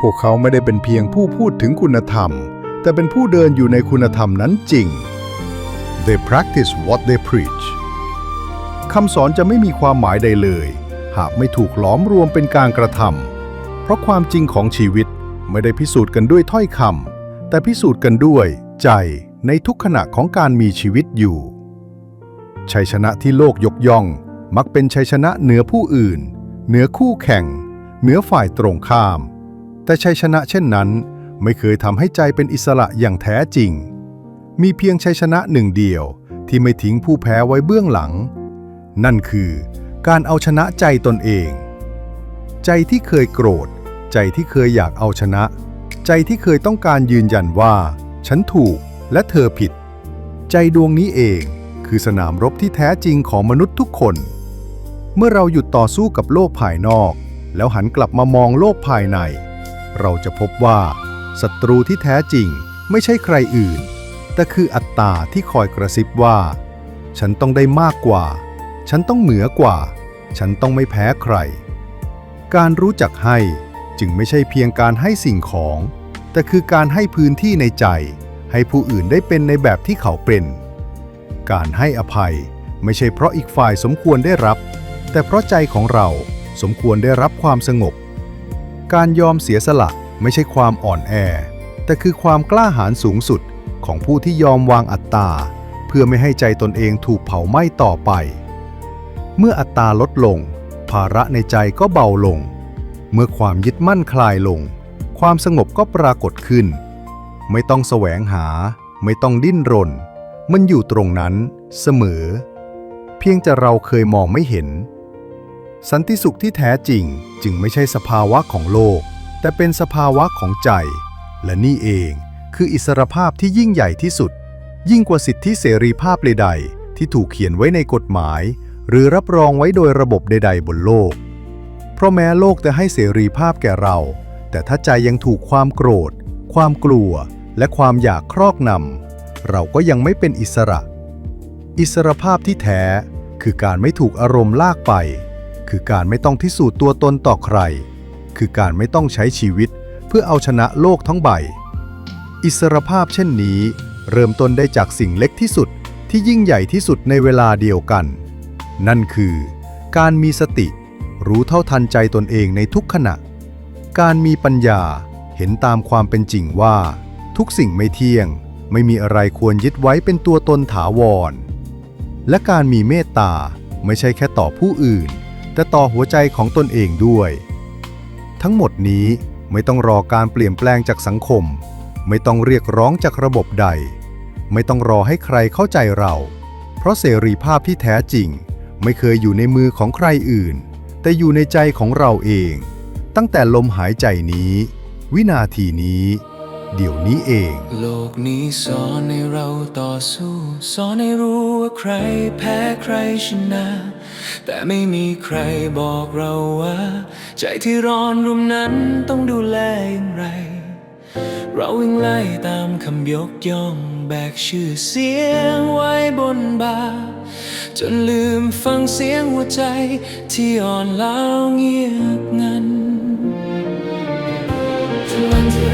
พวกเขาไม่ได้เป็นเพียงผู้พูดถึงคุณธรรม แต่เป็นผู้เดินอยู่ในคุณธรรมนั้นจริง They practice what they preach คำสอนจะไม่มีความหมายใดเลย หากไม่ถูกหลอมรวมเป็นการกระทำเพราะความจริงของชีวิตไม่ได้พิสูจน์กันด้วยถ้อยคำแต่พิสูจน์กันด้วย ใจในทุกขณะของการมีชีวิตอยู่ ชัยชนะที่โลกยกย่อง มักเป็นชัยชนะเหนือผู้อื่น เหนือคู่แข่ง เหนือฝ่ายตรงข้าม แต่ชัยชนะเช่นนั้น ไม่เคยทำให้ใจเป็นอิสระอย่างแท้จริง มีเพียงชัยชนะหนึ่งเดียวที่ไม่ทิ้งผู้แพ้ไว้เบื้องหลัง นั่นคือการเอาชนะใจตนเอง ใจที่เคยโกรธ ใจที่เคยอยากเอาชนะ ใจที่เคยต้องการยืนยันว่า ฉันถูกและเธอผิด ใจดวงนี้เองคือสนามรบที่แท้จริงของมนุษย์ทุกคน เมื่อเราหยุดต่อสู้กับโลกภายนอก แล้วหันกลับมามองโลกภายใน เราจะพบว่าศัตรูที่แท้จริงไม่ใช่ใครอื่น แต่คืออัตตาที่คอยกระซิบว่า ฉันต้องได้มากกว่า ฉันต้องเหนือกว่า ฉันต้องไม่แพ้ใคร การรู้จักให้จึงไม่ใช่เพียงการให้สิ่งของ แต่คือการให้พื้นที่ในใจ ให้ผู้อื่นได้เป็นในแบบที่เขาเป็น การให้อภัยไม่ใช่เพราะอีกฝ่ายสมควรได้รับ แต่เพราะใจของเราสมควรได้รับความสงบ การยอมเสียสละไม่ใช่ความอ่อนแอ แต่คือความกล้าหาญสูงสุดของผู้ที่ยอมวางอัตตา เพื่อไม่ให้ใจตนเองถูกเผาไหม้ต่อไป เมื่ออัตตาลดลง ภาระในใจก็เบาลง เมื่อความยึดมั่นคลายลง ความสงบก็ปรากฏขึ้น ไม่ต้องแสวงหา ไม่ต้องดิ้นรน มันอยู่ตรงนั้นเสมอ เพียงแต่เราเคยมองไม่เห็น สันติสุขที่แท้จริงจึงไม่ใช่สภาวะของโลก แต่เป็นสภาวะของใจ และนี่เองคืออิสรภาพที่ยิ่งใหญ่ที่สุด ยิ่งกว่าสิทธิเสรีภาพใดๆ ที่ถูกเขียนไว้ในกฎหมาย หรือรับรองไว้โดยระบบใด ๆ บนโลก เพราะแม้โลกจะให้เสรีภาพแก่เรา แต่ถ้าใจยังถูกความโกรธ ความกลัว และความอยากครอบนำเราก็ยังไม่เป็นอิสระ อิสรภาพที่แท้คือการไม่ถูกอารมณ์ลากไป คือการไม่ต้องพิสูจน์ตัวตนต่อใคร คือการไม่ต้องใช้ชีวิตเพื่อเอาชนะโลกทั้งใบ อิสรภาพเช่นนี้ เริ่มต้นได้จากสิ่งเล็กที่สุดที่ยิ่งใหญ่ที่สุดในเวลาเดียวกัน นั่นคือ การมีสติ รู้เท่าทันใจตนเองในทุกขณะ การมีปัญญาเห็นตามความเป็นจริงว่า ทุกสิ่งไม่เที่ยง ไม่มีอะไรควรยึดไว้เป็นตัวตนถาวร และการมีเมตตาไม่ใช่แค่ต่อผู้อื่น แต่ต่อหัวใจของตนเองด้วย ทั้งหมดนี้ไม่ต้องรอการเปลี่ยนแปลงจากสังคม ไม่ต้องเรียกร้องจากระบบใด ไม่ต้องรอให้ใครเข้าใจเรา เพราะเสรีภาพที่แท้จริง ไม่เคยอยู่ในมือของใครอื่น แต่อยู่ในใจของเราเอง ตั้งแต่ลมหายใจนี้ วินาทีนี้ เดี๋ยวนี้เอง โลกนี้สอนให้เราต่อสู้ สอนให้รู้ว่าใครแพ้ใครชนะ แต่ไม่มีใครบอกเราว่า ใจที่ร้อนรุ่มนั้นต้องดูแลอย่างไร เราวิ่งไล่ตามคำยกย่องแบกชื่อเสียงไว้บนบาจนลืมฟังเสียงหัวใจที่อ่อนล้าเงียบงันจนวันที่